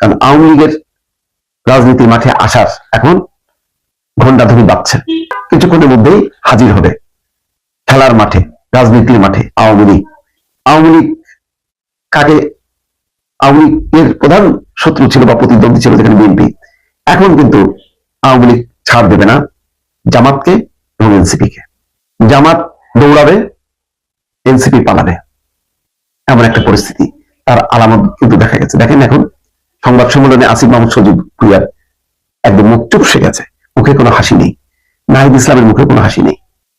কারণ আওয়ামী লীগের রাজনীতির মাঠে আসার এখন ঘণ্টাধ্বনি বাজছে। কিছুক্ষণের মধ্যেই হাজির হবে খেলার মাঠে, রাজনীতির মাঠে আওয়ামী লীগ। আওয়ামী লীগ কাকে? আওয়ামী লীগের প্রধান শত্রু ছিল বা প্রতিদ্বন্দ্বী ছিল যেখানে বিএনপি। এখন কিন্তু আওয়ামী লীগ ছাড় দেবে না জামাতকে এবং এনসিপি কে জামাত দৌড়াবে, এনসিপি পালাবে। এমন একটা পরিস্থিতি। তার আলামত কিন্তু দেখা গেছে। দেখেন এখন সংবাদ সম্মেলনে আসিফ মাহমুদ সজিব ভুইয়ার একদম মুখ চুপসে গেছে। মুখে কোনো হাসি নেই। নাহিদ ইসলামের মুখে কোনো হাসি নেই।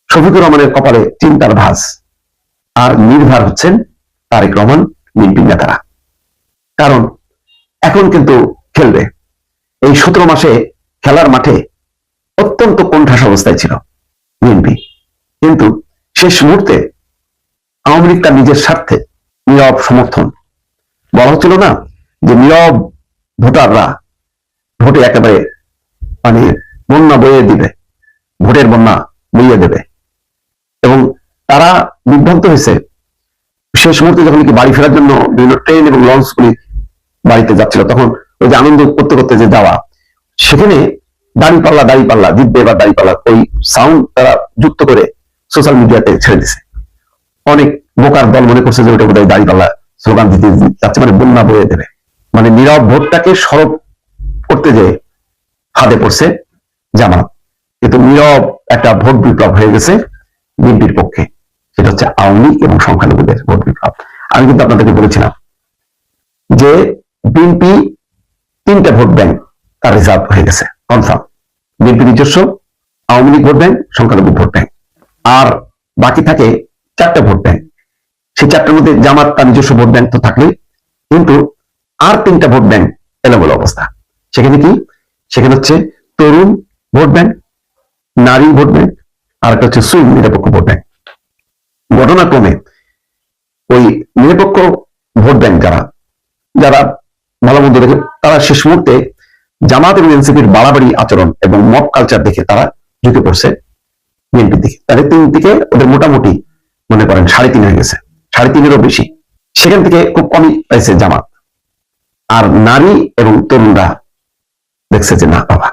শফিকুর রহমানের কপালে চিন্তার ভাস আর নির্ভার হচ্ছেন তারেক রহমান বিএনপি নেতারা। কারণ এখন কিন্তু খেলবে। এই সতেরো মাসে খেলার মাঠে অত্যন্ত কোণঠাস অবস্থায় ছিল বিএনপি। কিন্তু শেষ মুহূর্তে আওয়ামী লীগ তার নিজের স্বার্থে নীরব সমর্থন। বলা হচ্ছিল না যে নীরব ভোটাররা ভোটে একেবারে মানে বন্যা বইয়ে দিবে, ভোটের বন্যা বইয়ে দেবে। এবং তারা বিভ্রান্ত হয়েছে। শেষ মুহূর্তে যখন কি বাড়ি ফেরার জন্য বিভিন্ন ট্রেন এবং লঞ্চগুলি বাড়িতে যাচ্ছিল, তখন ওই যে আনন্দ করতে করতে যে যাওয়া, সেখানে দাড়ি পাল্লা দাড়ি পাল্লা জিতবে বা দাড়ি পাল্লা ওই সাউন্ড তারা যুক্ত করে সোশ্যাল মিডিয়াতে ছেড়ে দিছে। অনেক বোকার দল মনে করছে যে ওটা বোধহয় দাড়ি পাল্লা স্লোগান দিতে যাচ্ছে মানে বন্যা বয়ে দেবে। মানে নীরব ভোটটাকে সরব করতে যে হাতে পড়ছে জামাত কিন্তু নীরব একটা ভোট বিপ্লব হয়ে গেছে বিএনপির পক্ষে। সেটা হচ্ছে আওয়ামী লীগ এবং সংখ্যালঘুদের ভোট বিপ্লব। আমি কিন্তু আপনাদেরকে বলেছিলাম যে বিএনপি তিনটা ভোট ব্যাংক তার রিজার্ভ হয়ে গেছে। কনফার্ম। বিএনপি নিজস্ব, আওয়ামী লীগ ভোট ব্যাংক, সংখ্যালঘু ভোট ব্যাংক। আর বাকি থাকে চারটা ভোট ব্যাংক। সেই চারটার মধ্যে জামাত তার নিজস্ব ভোট ব্যাংক তো থাকলে কিন্তু আর তিনটা ভোট ব্যাংক এলোমেলো অবস্থা। সেখানে কি? সেখানে হচ্ছে তরুণ ভোট ব্যাংক, নারী ভোট ব্যাংক, আর একটা হচ্ছে সুইং নিরপেক্ষ ভোট ব্যাংক। ঘটনাক্রমে ওই নিরপেক্ষ ভোট ব্যাংক যারা যারা ভালো মন্দ দেখে, তারা শেষ মুহূর্তে জামাত এবং এনসিপির বাড়াবাড়ি আচরণ এবং মব কালচার দেখে তারা ঝুঁকে পড়ছে বিএনপির দিকে। তাদের তিন দিকে ওদের মোটামুটি মনে করেন সাড়ে তিন হয়ে গেছে, সাড়ে তিনেরও বেশি। সেখান থেকে খুব কমই পাইছে জামাত। আর নারী এবং তরুণরা দেখছে যে, না, বাবা,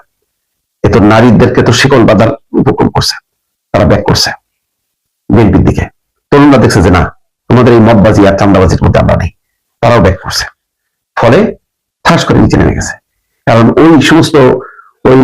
এ তো নারীদেরকে তো শিকল বাজার উপক্রম করছে, তারা ব্যাক করছে বিএনপির দিকে। তরুণরা দেখছে যে, না, তোমাদের এই মদবাজি আর চান্দাবাজির মধ্যে আমরা নেই, তারাও ব্যাক করছে। ফলে ঠাস করে নিচে নেমে গেছে। কারণ ওই সমস্ত ওই